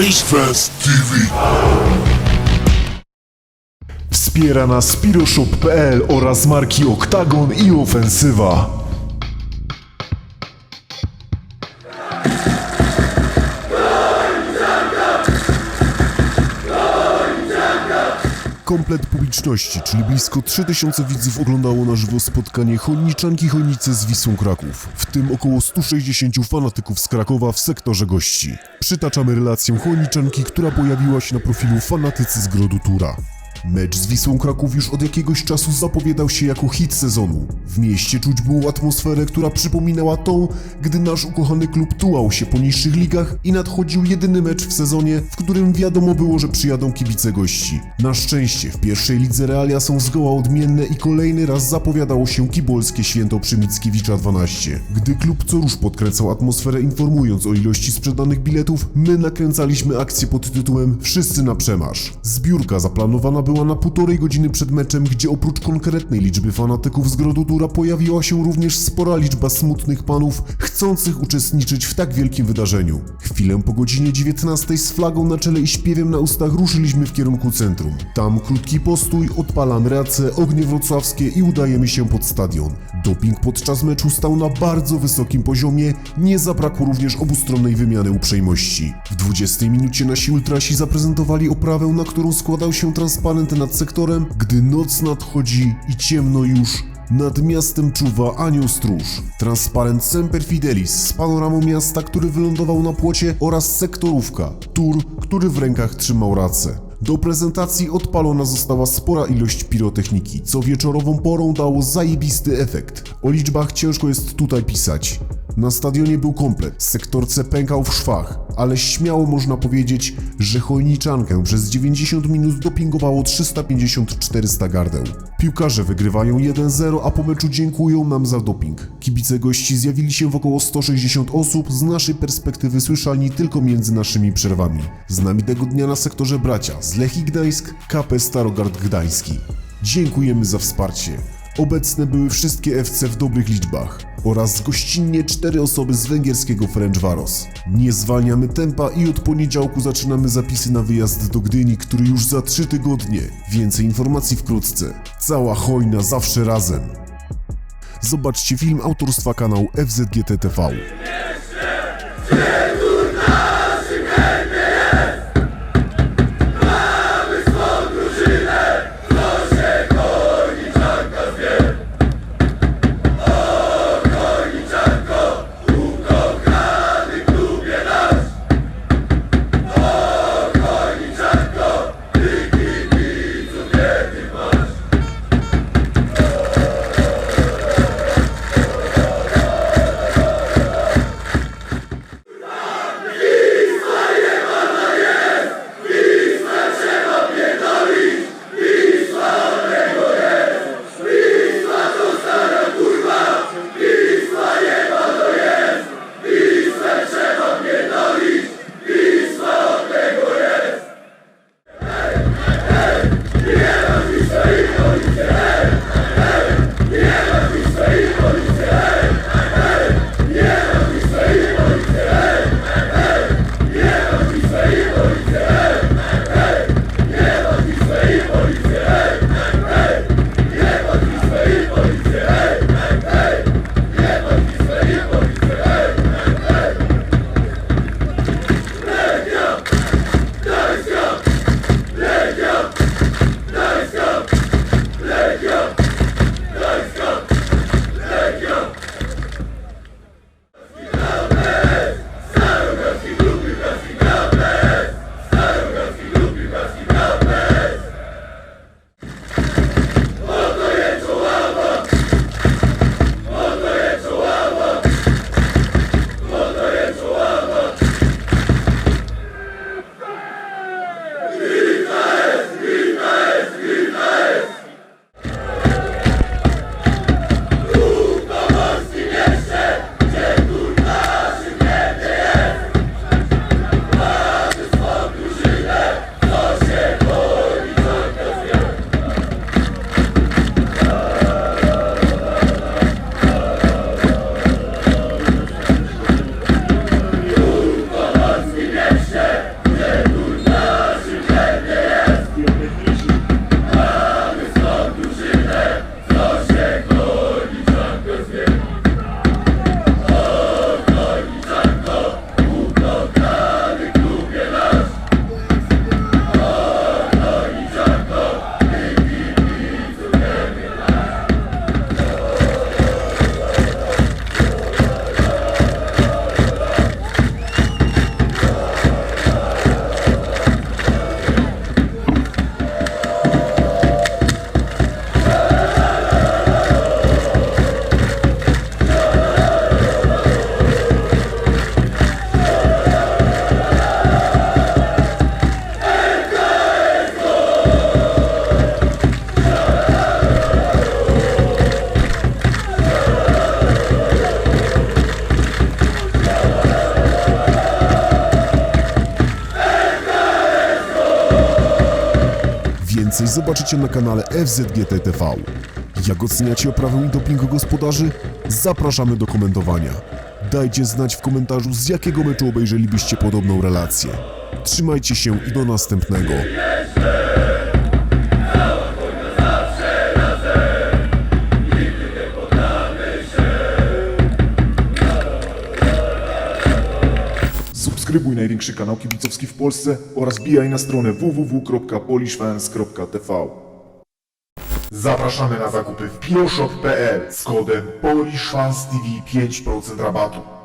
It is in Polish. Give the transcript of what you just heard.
Polish Fest TV. Wspiera nas Spiroshop.pl oraz marki Oktagon i Ofensywa. Komplet publiczności, czyli blisko 3000 widzów oglądało na żywo spotkanie Chojniczanki Chojnice z Wisłą Kraków, w tym około 160 fanatyków z Krakowa w sektorze gości. Przytaczamy relację Chojniczanki, która pojawiła się na profilu Fanatycy z Grodu Tura. Mecz z Wisłą Kraków już od jakiegoś czasu zapowiadał się jako hit sezonu. W mieście czuć było atmosferę, która przypominała tą, gdy nasz ukochany klub tułał się po niższych ligach i nadchodził jedyny mecz w sezonie, w którym wiadomo było, że przyjadą kibice gości. Na szczęście w pierwszej lidze realia są zgoła odmienne i kolejny raz zapowiadało się kibolskie święto przy Mickiewicza 12. Gdy klub co rusz podkręcał atmosferę informując o ilości sprzedanych biletów, my nakręcaliśmy akcję pod tytułem Wszyscy na przemarsz. Zbiórka zaplanowana była na półtorej godziny przed meczem, gdzie oprócz konkretnej liczby fanatyków z Grodu Tura pojawiła się również spora liczba smutnych panów chcących uczestniczyć w tak wielkim wydarzeniu. Chwilę po godzinie 19 z flagą na czele i śpiewem na ustach ruszyliśmy w kierunku centrum. Tam krótki postój, odpalamy race, ognie wrocławskie i udajemy się pod stadion. Doping podczas meczu stał na bardzo wysokim poziomie, nie zabrakło również obustronnej wymiany uprzejmości. W 20 minucie nasi ultrasi zaprezentowali oprawę, na którą składał się transparent nad sektorem, gdy noc nadchodzi i ciemno już, nad miastem czuwa anioł stróż. Transparent Semper Fidelis z panoramą miasta, który wylądował na płocie oraz sektorówka, tur, który w rękach trzymał racę. Do prezentacji odpalona została spora ilość pirotechniki, co wieczorową porą dało zajebisty efekt. O liczbach ciężko jest tutaj pisać. Na stadionie był komplet, sektor C pękał w szwach, ale śmiało można powiedzieć, że Chojniczankę przez 90 minut dopingowało 350-400 gardeł. Piłkarze wygrywają 1-0, a po meczu dziękują nam za doping. Kibice gości zjawili się w około 160 osób, z naszej perspektywy słyszalni tylko między naszymi przerwami. Z nami tego dnia na sektorze bracia z Lechii Gdańsk, KP Starogard Gdański. Dziękujemy za wsparcie. Obecne były wszystkie FC w dobrych liczbach oraz gościnnie cztery osoby z węgierskiego Ferencvaros. Nie zwalniamy tempa i od poniedziałku zaczynamy zapisy na wyjazd do Gdyni, który już za trzy tygodnie. Więcej informacji wkrótce. Cała hojna zawsze razem. Zobaczcie film autorstwa kanału FZGTTV. więcej zobaczycie na kanale FZGT TV. Jak oceniacie oprawę i doping gospodarzy? Zapraszamy do komentowania. Dajcie znać w komentarzu z jakiego meczu obejrzelibyście podobną relację. Trzymajcie się i do następnego. Subskrybuj największy kanał kibicowski w Polsce oraz bijaj na stronę www.polishfans.tv Zapraszamy na zakupy w bioshop.pl z kodem PolishFansTV 5% rabatu.